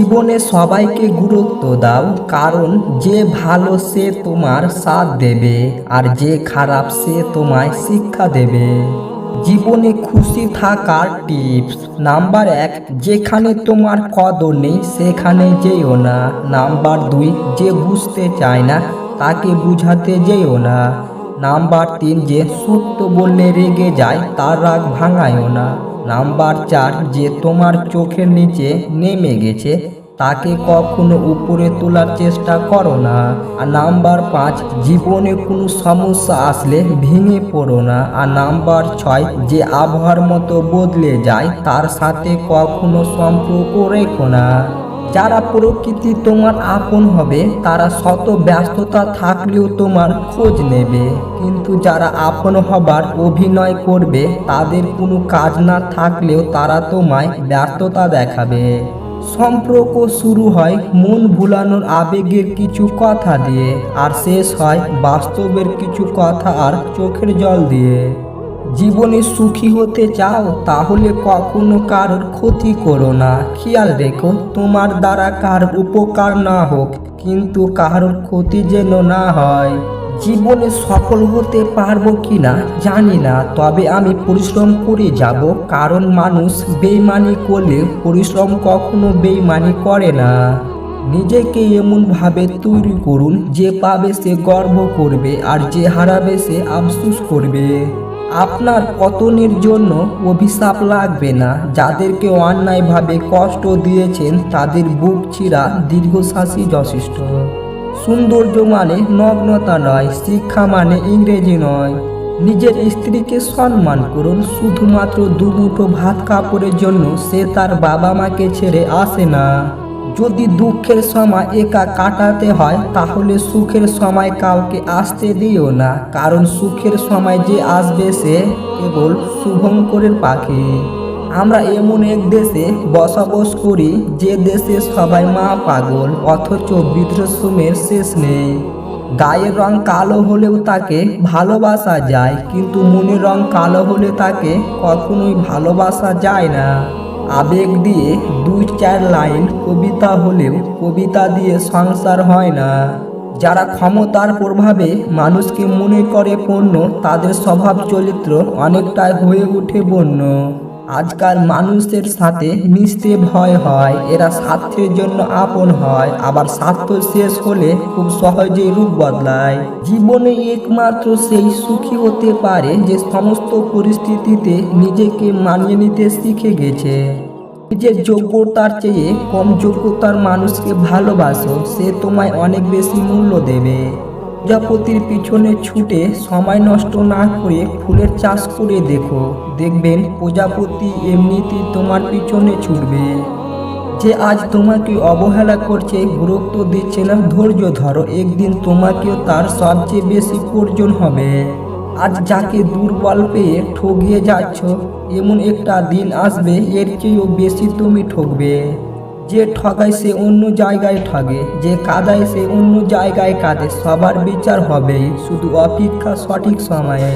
জীবনে সবাইকে গুরুত্ব দাও, কারণ যে ভালো সে তোমার সাথ দেবে আর যে খারাপ সে তোমায় শিক্ষা দেবে। জীবনে খুশি থাকার টিপস, নাম্বার এক, যেখানে তোমার কদর নেই, সেখানে যেও না। নাম্বার দুই, যে বুঝতে চায় না, তাকে বুঝাতে যেও না। নাম্বার তিন, যে সত্য বললে রেগে যায়, তার রাগ ভাঙায়ও না। নাম্বার চার, যে তোমার চোখের নিচে নেমে গেছে, তাকে কখনো উপরে তোলার চেষ্টা করো না। আর নাম্বার পাঁচ, জীবনে কোনো সমস্যা আসলে ভেঙে পড়ো না। আর নাম্বার ছয়, যে আবহাওয়ার মতো বদলে যায়, তার সাথে কখনো সম্পর্ক রেখো না। যারা প্রকৃতি তোমার আপন হবে, তারা শত ব্যস্ততা থাকলেও তোমার খোঁজ নেবে। কিন্তু যারা আপন হবার অভিনয় করবে, তাদের কোনো কাজ না থাকলেও তারা তোমায় ব্যর্থতা দেখাবে। সম্পর্ক শুরু হয় মন ভুলানোর আবেগের কিছু কথা দিয়ে, আর শেষ হয় বাস্তবের কিছু কথা আর চোখের জল দিয়ে। জীবনে সুখী হতে চাও, তাহলে কখনো কারোর ক্ষতি করো না। খেয়াল রেখো, তোমার দ্বারা কার উপকার না হোক, কিন্তু কারোর ক্ষতি যেন না হয়। জীবনে সফল হতে পারব কি না জানি না, তবে আমি পরিশ্রম করে যাব। কারণ মানুষ বেইমানি করলে পরিশ্রম কখনো বেইমানি করে না। নিজেকে এমনভাবে তৈরি করুন, যে পাবে সে গর্ব করবে আর যে হারাবে সে আফসুস করবে। আপনার পতনের জন্য অভিশাপ লাগবে না। যাদেরকে অন্যায়ভাবে কষ্ট দিয়েছেন, তাদের বুক চিরা দীর্ঘশ্বাসই যথেষ্ট। সৌন্দর্য মানে নগ্নতা নয়, শিক্ষা মানে ইংরেজি নয়। নিজের স্ত্রীকে সম্মান করুন, শুধুমাত্র দুমুঠো ভাত কাপড়ের জন্য সে তার বাবা মাকে ছেড়ে আসে না। যদি দুঃখের সময় একা কাটাতে হয়, তাহলে সুখের সময় কাউকে আসতে দিও না। কারণ সুখের সময় যে আসবে সে কেবল শুভঙ্করের পাখি। আমরা এমন এক দেশে বসবাস করি, যে দেশে সবাই মা পাগল, অথচ বৃদ্ধাশ্রমের শেষ নেই। গায়ের রং কালো হলেও তাকে ভালোবাসা যায়, কিন্তু মনের রং কালো হলে তাকে কখনোই ভালোবাসা যায় না। আবেগ দিয়ে দুই চার লাইন কবিতা হলেও কবিতা দিয়ে সংসার হয় না। যারা ক্ষমতার প্রভাবে মানুষকে মনে করে পণ্য, তাদের স্বভাব চরিত্র অনেকটাই হয়ে ওঠে বন্য। আজকাল মানুষের সাথে মিশতে ভয় হয়, এরা স্বার্থের জন্য আপন হয়, আবার স্বার্থ শেষ হলে খুব সহজেই রূপ বদলায়। জীবনে একমাত্র সেই সুখী হতে পারে যে সমস্ত পরিস্থিতিতে নিজেকে মানিয়ে নিতে শিখে গেছে। নিজের যোগ্যতার চেয়ে কম যোগ্যতার মানুষকে ভালোবাসো, সে তোমায় অনেক বেশি মূল্য দেবে। প্রজাপতির পিছনে ছুটে সময় নষ্ট না করে ফুলের চাষ করে দেখো। দেখবেন প্রজাপতি এমনিতেই তোমার পিছনে ছুটবে। যে আজ তোমাকে অবহেলা করছে, গুরুত্ব দিচ্ছে না, ধৈর্য ধরো, একদিন তোমাকেও তার সবচেয়ে বেশি প্রয়োজন হবে। আজ যাকে দুর্বল পেয়ে ঠগিয়ে যাচ্ছ, এমন একটা দিন আসবে, এর চেয়েও বেশি তুমি ঠকবে যে ঠগায় সে অন্য জায়গায় ঠগে, যে কাদায় সে অন্য জায়গায় কাঁদে, সবার বিচার হবে শুধু অপেক্ষা সঠিক সময়ে।